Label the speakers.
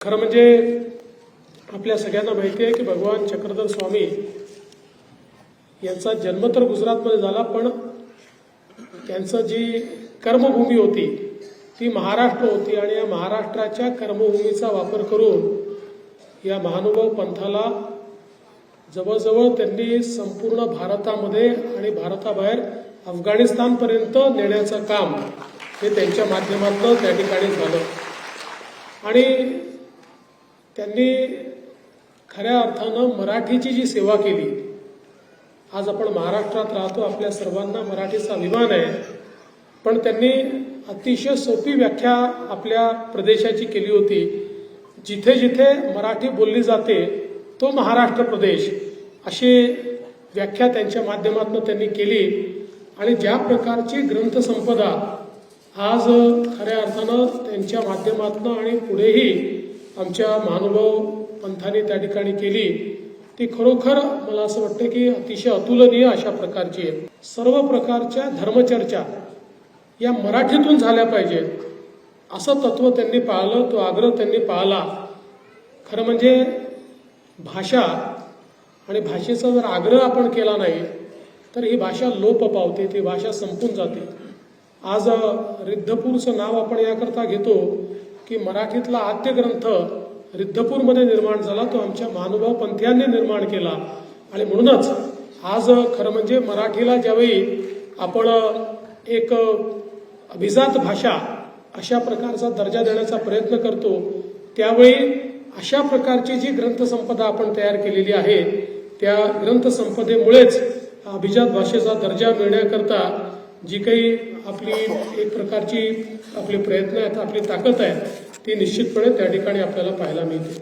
Speaker 1: खरं म्हणजे आपल्या सगळ्यांना माहिती आहे की भगवान चक्रधर स्वामी यांचा जन्म तर गुजरातमध्ये झाला पण त्यांचं जी कर्मभूमी होती ती महाराष्ट्र होती आणि या महाराष्ट्राच्या कर्मभूमीचा वापर करून या महानुभाव पंथाला जवळजवळ त्यांनी संपूर्ण भारतामध्ये आणि भारताबाहेर अफगाणिस्तानपर्यंत नेण्याचं काम हे त्यांच्या माध्यमातून त्या ठिकाणी झालं. आणि त्यांनी खऱ्या अर्थानं मराठीची जी सेवा केली आज आपण महाराष्ट्रात राहतो आपल्या सर्वांना मराठीचा अभिमान आहे पण त्यांनी अतिशय सोपी व्याख्या आपल्या प्रदेशाची केली होती. जिथे जिथे मराठी बोलली जाते तो महाराष्ट्र प्रदेश अशी व्याख्या त्यांच्या माध्यमातून त्यांनी केली. आणि ज्या प्रकारची ग्रंथसंपदा आज खऱ्या अर्थानं त्यांच्या माध्यमातून आणि पुढेही आमच्या महानुभाव पंथाने त्या ठिकाणी केली. ती खरोखर मला असं वाटतं की अतिशय अतुलनीय अशा प्रकारची आहे. सर्व प्रकारच्या धर्मचर्चा या मराठीतून झाल्या पाहिजेत असं तत्व त्यांनी पाळलं तो आग्रह त्यांनी पाळला. खरं म्हणजे भाषा आणि भाषेचा जर आग्रह आपण केला नाही तर ही भाषा लोप पावते ती भाषा संपून जाते. आज रिद्धपूरचं नाव आपण याकरता घेतो. की मराठीतला आद्य ग्रंथ रिद्धपूरमध्ये निर्माण झाला तो आमच्या महानुभाव पंथीयांनी निर्माण केला. आणि म्हणूनच आज खरं म्हणजे मराठीला ज्यावेळी आपण एक अभिजात भाषा अशा प्रकारचा दर्जा देण्याचा प्रयत्न करतो त्यावेळी अशा प्रकारची जी ग्रंथसंपदा आपण तयार केलेली आहे त्या ग्रंथसंपदेमुळेच अभिजात भाषेचा दर्जा मिळण्याकरता जी काही आपली एक प्रकारची आपले प्रयत्न आहेत आपली ताकद आहे ती निश्चितपणे त्या ठिकाणी आपल्याला पाहायला मिळते.